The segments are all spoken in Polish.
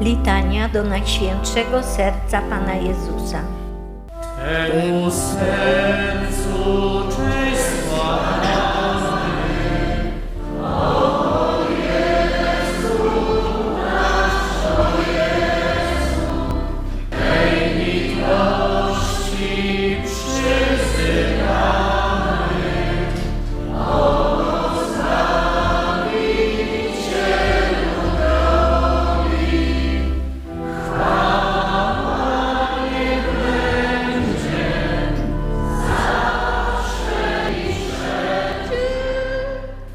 Litania do Najświętszego Serca Pana Jezusa. Temu sercu cześć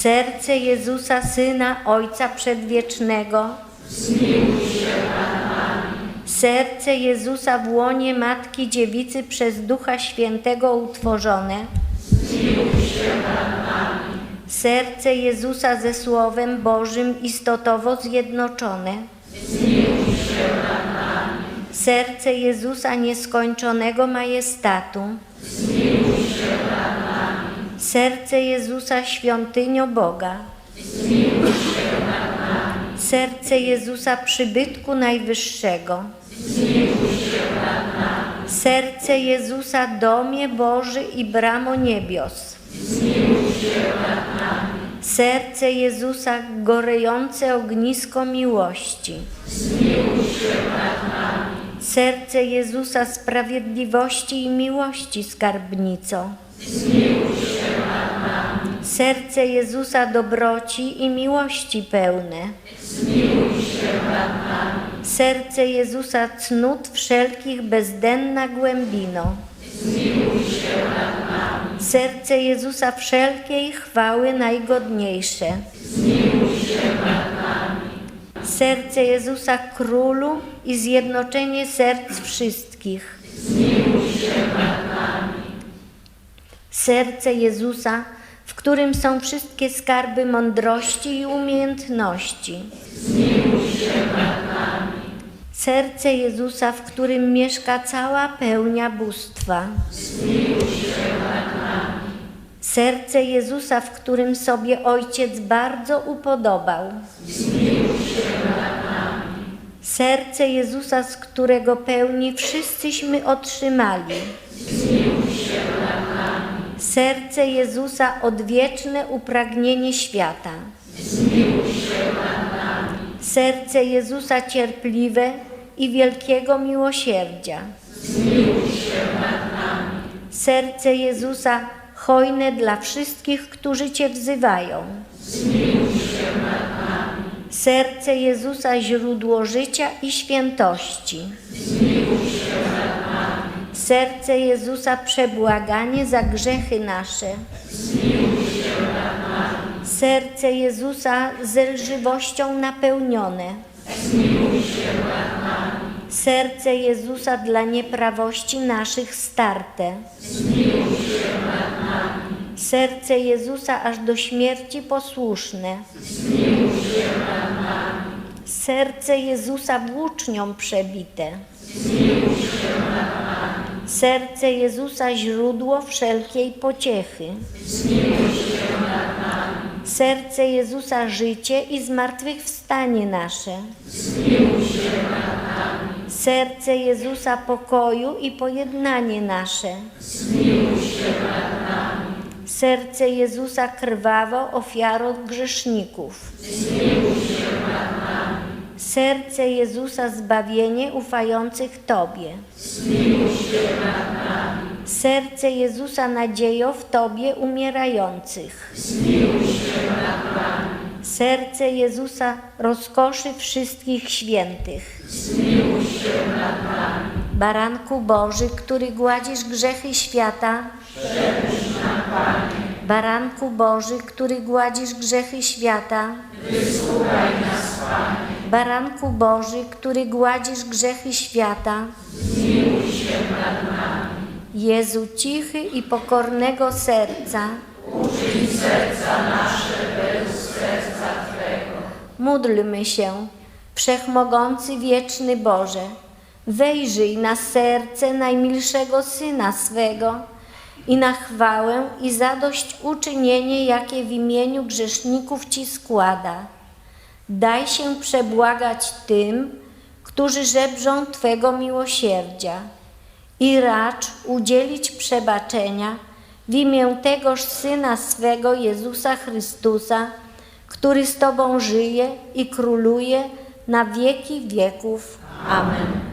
Serce Jezusa, Syna Ojca Przedwiecznego. Serce Jezusa w łonie Matki Dziewicy przez Ducha Świętego utworzone. Serce Jezusa ze Słowem Bożym istotowo zjednoczone. Serce Jezusa nieskończonego majestatu. Serce Jezusa świątynio Boga. Serce Jezusa przybytku najwyższego. Serce Jezusa domie Boży i bramo niebios. Serce Jezusa gorejące ognisko miłości. Serce Jezusa sprawiedliwości i miłości skarbnico. Serce Jezusa dobroci i miłości pełne. Serce Jezusa cnót wszelkich bezdenna głębino. Serce Jezusa wszelkiej chwały najgodniejsze. Serce Jezusa królu i zjednoczenie serc wszystkich. Serce Jezusa, w którym są wszystkie skarby mądrości i umiejętności. Serce Jezusa, w którym mieszka cała pełnia bóstwa. Serce Jezusa, w którym sobie Ojciec bardzo upodobał. Serce Jezusa, z którego pełni wszyscyśmy otrzymali. Serce Jezusa, odwieczne upragnienie świata. Serce Jezusa cierpliwe i wielkiego miłosierdzia. Serce Jezusa hojne dla wszystkich, którzy Cię wzywają. Serce Jezusa źródło życia i świętości. Serce Jezusa przebłaganie za grzechy nasze. Serce Jezusa zelżywością napełnione. Serce Jezusa dla nieprawości naszych starte. Serce Jezusa aż do śmierci posłuszne. Serce Jezusa włócznią przebite. Serce Jezusa źródło wszelkiej pociechy. Serce Jezusa życie i zmartwychwstanie nasze. Serce Jezusa pokoju i pojednanie nasze. Serce Jezusa krwawo ofiaro grzeszników. Serce Jezusa zbawienie ufających Tobie. Serce Jezusa nadziejo w Tobie umierających. Serce Jezusa rozkoszy wszystkich świętych. Baranku Boży, który gładzisz grzechy świata, Baranku Boży, który gładzisz grzechy świata, Wysłuchaj nas, Panie. Baranku Boży, który gładzisz grzechy świata, zmiłuj się nad nami. Jezu cichy i pokornego serca, uczyń serca nasze według serca Twego. Módlmy się, Wszechmogący Wieczny Boże, wejrzyj na serce najmilszego Syna swego i na chwałę i zadość uczynienie, jakie w imieniu grzeszników Ci składa. Daj się przebłagać tym, którzy żebrzą Twego miłosierdzia i racz udzielić przebaczenia w imię tegoż Syna swego Jezusa Chrystusa, który z Tobą żyje i króluje na wieki wieków. Amen.